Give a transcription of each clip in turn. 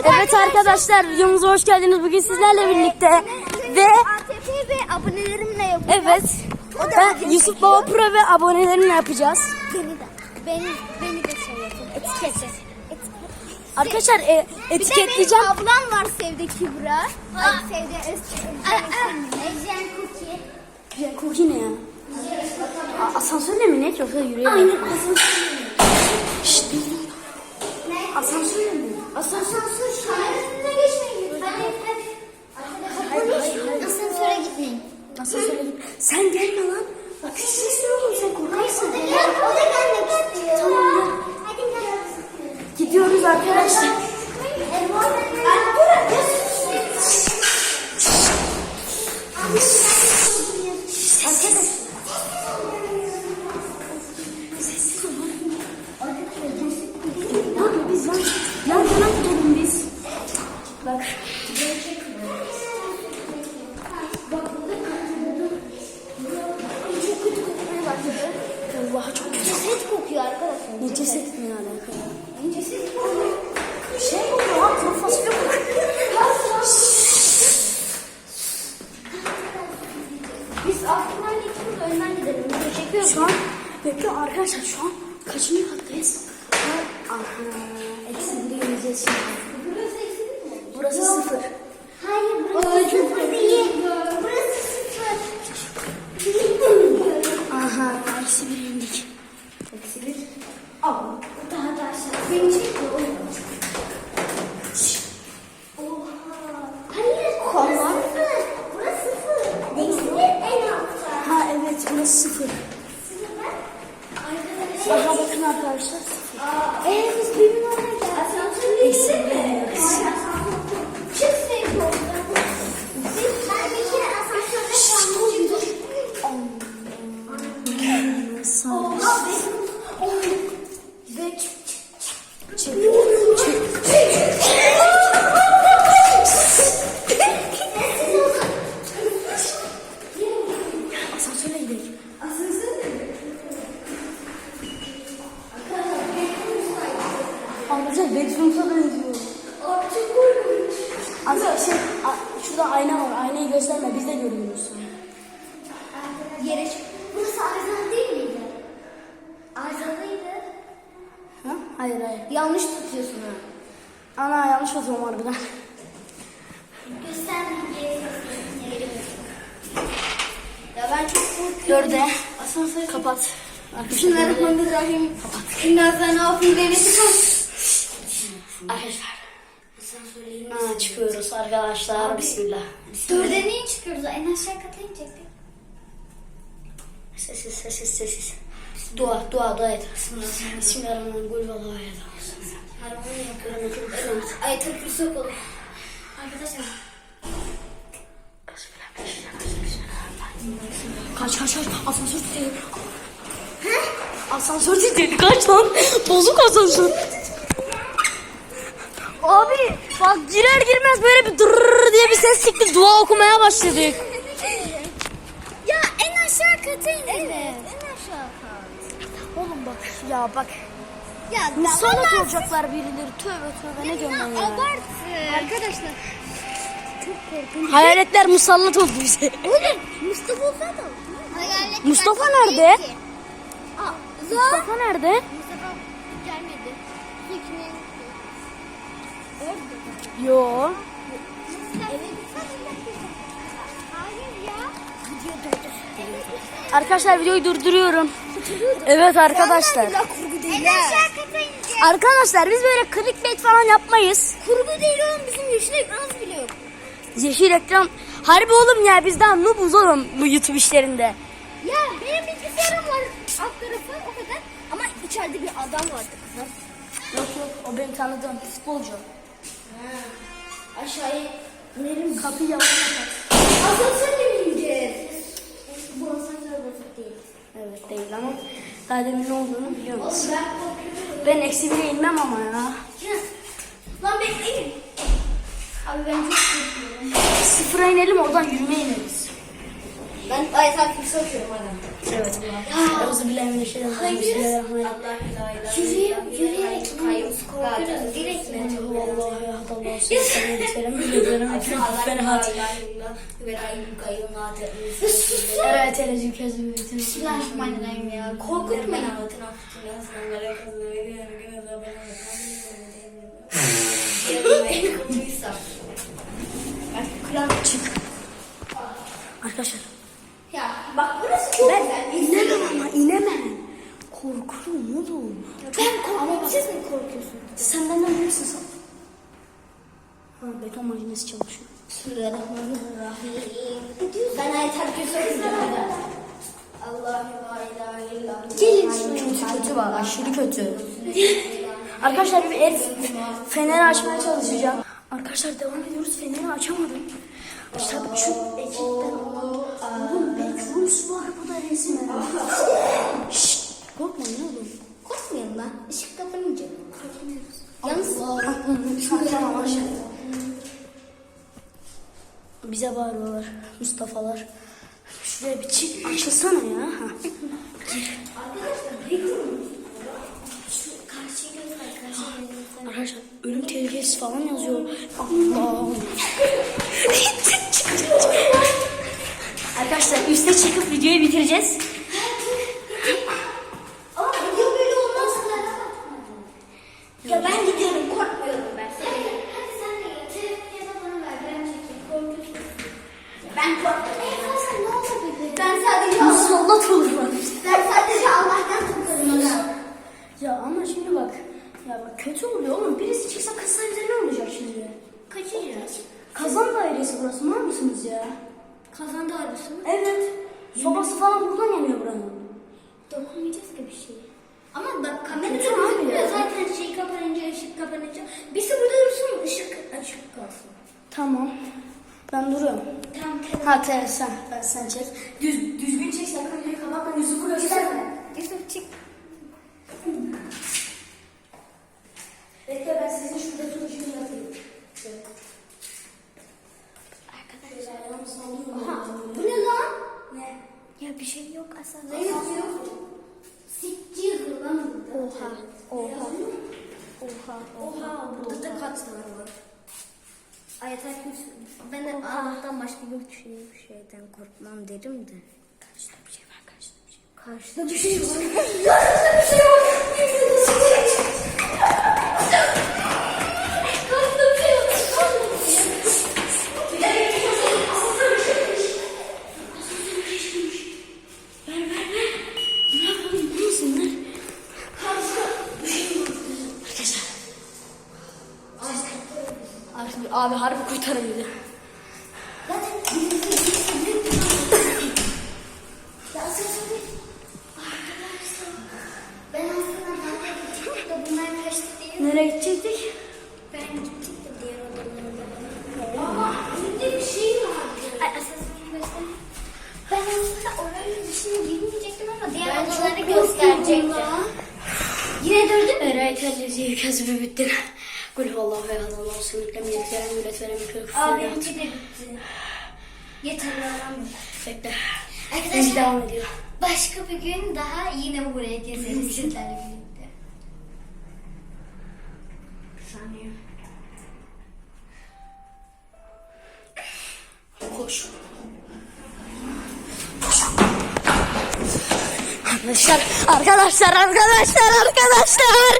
Evet arkadaşlar videomuza hoş geldiniz. Bugün sizlerle birlikte ve ATP ve abonelerimle yapacağız. evet ben Yusuf Baba Pro ve abonelerimle yapacağız. Beni de. Beni, beni de şey yapın. Etiket. Arkadaşlar e, Bir de benim etiketleyeceğim. ablam var Sevde Kübra. Ay Sevde Özçelik. Ejen Cookie. Cookie ne ya? Asansörle mi ne yoksa yürüyelim? Aynen asansör. Şşt. Asansörle mi? Asansör şahane geçmeyin. Hadi hadi. Asansöre gitmeyin. Asansörle git. Sen gelme lan. Bak hiç sesli oğlum sen korkarsın. O da gelmek istiyor. Tamam. Hadi. Gidiyoruz arkadaşlar. Ne ceset ne alaka? Ceset kokuyor. Şey kokuyor lan kuru fasulye. Biz aklından geçiyoruz önden gidelim. Çekiyoruz. Şu an bekle arkadaşlar şu an kaçıncı kattayız? Aha eksi biri ineceğiz şimdi. Burası eksik mi? Burası sıfır. Hayır burası sıfır değil. Burası sıfır. Aha eksi bir indik. Eksi bir. Al. Daha da aşağı. Beni çekiyor oğlum. Oha. Hayır. Asansöre gidelim. Arkadaşlar Bedroom'sa benziyor. Arkadaşlar şey, a- şurada ayna var. Aynayı gösterme biz de görüyoruz. Yere çık. Burası arızalı değil miydi? Arızalıydı. Ha? Hayır hayır. Yanlış tutuyorsun ha. Ana yanlış atıyorum harbiden. Göstermeyin geri Ya ben çok korkuyorum. Dörde. Kapat. Bismillahirrahmanirrahim. Sana fi denetikum. Arkadaşlar. Ha, çıkıyoruz arkadaşlar. Bismillah. Dörde niye çıkıyoruz? En aşağı kata inecektik. Sessiz sessiz sessiz. Dua dua dua et. Bismillahirrahmanirrahim. Gul vallahi Harmanı yapıyorum. Ay takırsı okulum. Arkadaşlar. Kaç kaç kaç. Asansör titredi. Asansör titredi. Kaç lan. Bozuk asansör. Abi bak girer girmez böyle bir dırrrr diye bir ses çıktı. Dua okumaya başladık. Ya en aşağı kata inelim. Evet. En aşağı kat. Oğlum bak ya bak. Ya Musallat olacaklar birileri. Tövbe tövbe ne diyorum ben ya. Abart. Arkadaşlar. Çok korkunç. Hayaletler musallat oldu bize. Oğlum Mustafa olsa da. Hayalet Mustafa nerede? Aa. Mustafa nerede? Mustafa gelmedi. Yo. Arkadaşlar videoyu durduruyorum. Evet arkadaşlar. Arkadaşlar biz böyle clickbait falan yapmayız. Kurgu değil oğlum bizim yeşil ekranımız bile yok. Yeşil ekran. Harbi oğlum ya biz daha noobuz oğlum bu YouTube işlerinde. Ya benim bilgisayarım var alt tarafı o kadar. Ama içeride bir adam vardı kızım. Yok yok o benim tanıdığım futbolcu. Aşağıya inelim. Kapıyı yavaş kapat. Asansörle mi ineceğiz? Bu asansör bozuk değil. Evet değil ama daha demin ne olduğunu biliyor Oğlum musun? ben korkuyorum. Ben eksi bire inmem ama ya. Ya, Lan bekleyin. Abi ben çok korkuyorum. Sıfıra inelim oradan yürüme ineriz. Ben ayet harfini okuyorum hala. Evet. Yürüyerek, yürüyerek kayyum korkuyoruz. Direkt. Evet Elacığım közü bütün. Bismillahirrahmanirrahim ya. Kulak çık. Arkadaşlar. Bak burası çok güzel. İnemem ama inemem. Korkuyorum oğlum. Ben korkuyorum. Siz mi korkuyorsunuz? Sen benden bilirsin sen. Ha, beton makinesi çalışıyor. Bismillahirrahmanirrahim. Ben ayet ilahe illallah. Gelin kötü kötü var aşırı kötü. Arkadaşlar bir el feneri açmaya çalışacağım. Arkadaşlar devam ediyoruz feneri açamadım. İşte şu ekipten oğlum Backrooms var burada resim. Şşt korkmayın oğlum. Korkmayın lan. Işık kapanınca. Yalnız Tamam aşağı. Bize bağırıyorlar Mustafa'lar. Şuraya bir çift açılsana ya. Arkadaşlar ölüm tehlikesi falan yazıyor. Allah. Arkadaşlar üste çıkıp videoyu bitireceğiz. Ama video böyle olmaz. Ya ben gidiyorum korkmuyorum ben. Hadi, hadi sen de gel. Telefonu ya da bana ver. Ben çekeyim. Korkuyorsun. Ben korkmuyorum. E Hasan ne olabilir? Ben sadece Musallat olur bana. ben sadece Allah'tan korkarım. Ya ama şimdi bak. Ya bak kötü oluyor oğlum. Birisi çıksa kızsa bize ne olacak şimdi? Kaçacağız. Kazan dairesi burası. Var mısınız ya? Kazan dağılısı mı? Evet. Sobası falan buradan yanıyor buranın. Dokunmayacağız ki bir şey. Ama bak kamerada Kötü gözükmüyor zaten şey kapanınca ışık kapanınca. Birisi burada dursun ışık açık kalsın. Tamam. Ben duruyorum. Tamam. Ha te, sen. Ben sen çek. Düz, düzgün çek. Kamerayı kapatma. Yüzü göster. Yusuf çık. Bekle ben sizin şurada yapayım. Arkadaşlar. Aha, bu ne lan? Ne? Ya bir şey yok aslında. Ne yazıyor? Sicil lan burada. Oha. Oha. Oha. Oha burada da katlar var. Ayetel Kürsü. Ben de Allah'tan başka bir şey, bir şeyden korkmam derim de. Karşıda bir şey var. Karşıda bir şey var. Karşıda bir şey var. Karşıda bir şey var. Karşıda bir şey var. Ver ver ver. Ne yapalım? Ne olsunlar? Arkadaşlar. Abi, harbi kurtarın bizi. Zaten birisi Kasbı bittin. Kul huvallahu ve Allahu sınıfla millet veren millet veren millet Aa benimki de bitti. Yeter aramıyorum. Bekle. Arkadaşlar devam ediyor. başka bir gün daha yine buraya gezeriz sizlerle birlikte. Bir saniye. Koş. Arkadaşlar, arkadaşlar, arkadaşlar, arkadaşlar.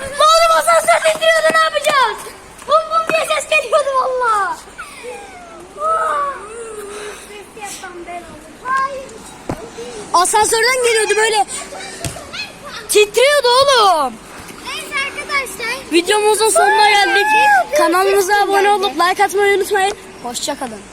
Oğlum asansör titriyordu ne yapacağız? Bum bum diye ses geliyordu valla. Asansörden geliyordu böyle. Titriyordu oğlum. Neyse arkadaşlar. Videomuzun sonuna geldik. Kanalımıza abone olup like atmayı unutmayın. Hoşçakalın.